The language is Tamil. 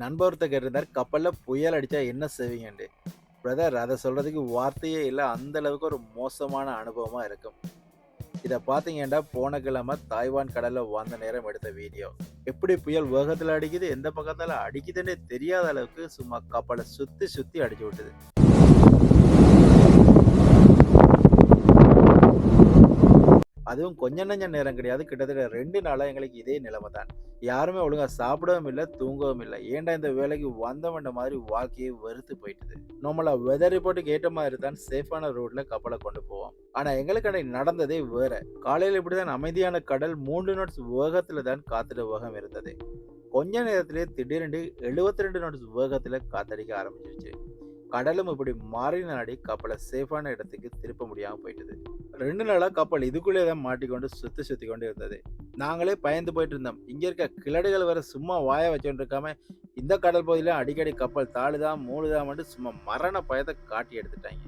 நண்பர் ஒருத்தர் கேட்டிருந்தார் கப்பலில் புயல் அடித்தா என்ன செய்வீங்கன்ட்டு. பிரதர் அதை சொல்கிறதுக்கு வார்த்தையே இல்லை. அந்த அளவுக்கு ஒரு மோசமான அனுபவமாக இருக்கும். இதை பார்த்தீங்கன்னா போன கிழமை தாய்வான் கடலில் வந்த நேரம் எடுத்த வீடியோ. எப்படி புயல் வேகத்தில் அடிக்குது எந்த பக்கத்தில் அடிக்குதுன்னே தெரியாத அளவுக்கு சும்மா கப்பலை சுற்றி சுற்றி அடிச்சு விட்டுது. அதுவும் கொஞ்ச நஞ்ச நேரம் கிடையாது. கிட்டத்தட்ட ரெண்டு நாளாக எங்களுக்கு இதே நிலைமை தான். யாருமே ஒழுங்காக சாப்பிடவும் இல்லை தூங்கவும் இல்லை. ஏன்டா இந்த வேலைக்கு வந்தவன்ற மாதிரி வாழ்க்கையை வெறுத்து போயிட்டுது. நம்மளா வெதர் ரிப்போர்ட்டுக்கு ஏற்ற மாதிரி தான் சேஃபான ரோட்ல கப்பலை கொண்டு போவோம். ஆனால் எங்களுக்கு அன்னைக்கு நடந்ததே வேற. இப்படி இப்படிதான் அமைதியான கடல் மூன்று நோட்ஸ் வேகத்தில் தான் காத்திட வேகம் இருந்தது. கொஞ்ச நேரத்திலே திடீரென்று எழுபத்தி ரெண்டு நோட்ஸ் வேகத்தில் காத்தடிக்க ஆரம்பிச்சிருச்சு. கடலும் இப்படி மாறினாடி கப்பலை சேஃபான இடத்துக்கு திருப்ப முடியாமல் போயிட்டது. ரெண்டு நாளாக கப்பல் இதுக்குள்ளே தான் மாட்டிக்கொண்டு சுத்தி சுத்தி கொண்டு இருந்தது. நாங்களே பயந்து போயிட்டு இருந்தோம். இங்கே இருக்க கிளடுகள் வேற சும்மா வாய வச்சுட்டு இருக்காம இந்த கடல் பகுதியில அடிக்கடி கப்பல் தாழுதா மூழுதாமட்டு சும்மா மரண பயத்தை காட்டி எடுத்துட்டாங்க.